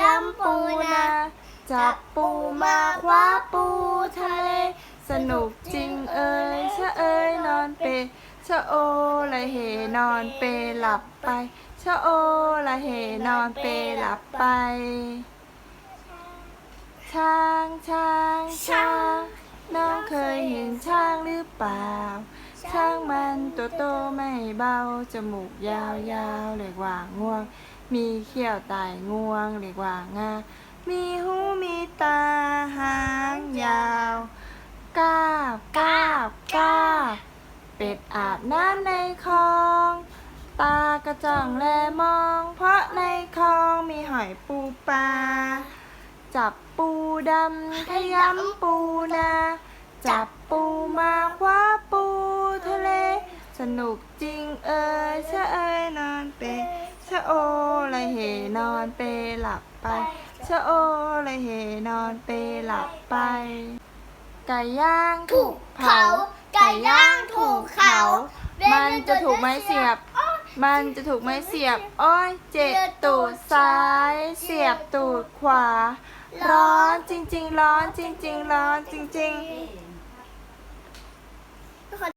ยำปูนาจับปูมาคว้าปูทะเล สนุกจริงเอ่ยชะเอ่ยนอนเปชะโอละเหนอนเปหลับไปชะโอละเหนอนเปหลับไป ช้างช้างช้างน้องเคยเห็นช้างหรือเปล่า มันตัวโตไม่เบา จมูกยาวยาวเรียกว่าง่วง มีเขี้ยวไต่งวงเรียกว่างา มีหูมีตาหางยาวกาบกาบกาบเป็ดอาบน้ำในคลอง ตากระจ่องแลมอง เพราะในคลองมีหอยปูปลา จับปูดำขยำปูนา จับปูมาค นุกจริงเอ่ยชะเอ่ยนอนเปชะโอละเหนอนเปหลับไปชะโอละเหนอนเปหลับไป ไก่ย่างถูกเผา ไก่ย่างถูกเผามันจะถูกไม้เสียบ มันจะถูกไม้เสียบ อ้อยเจ็บตูดซ้าย เสียบตูดขวา ร้อนจริง ๆ ร้อนจริง ๆ ร้อนจริง ๆ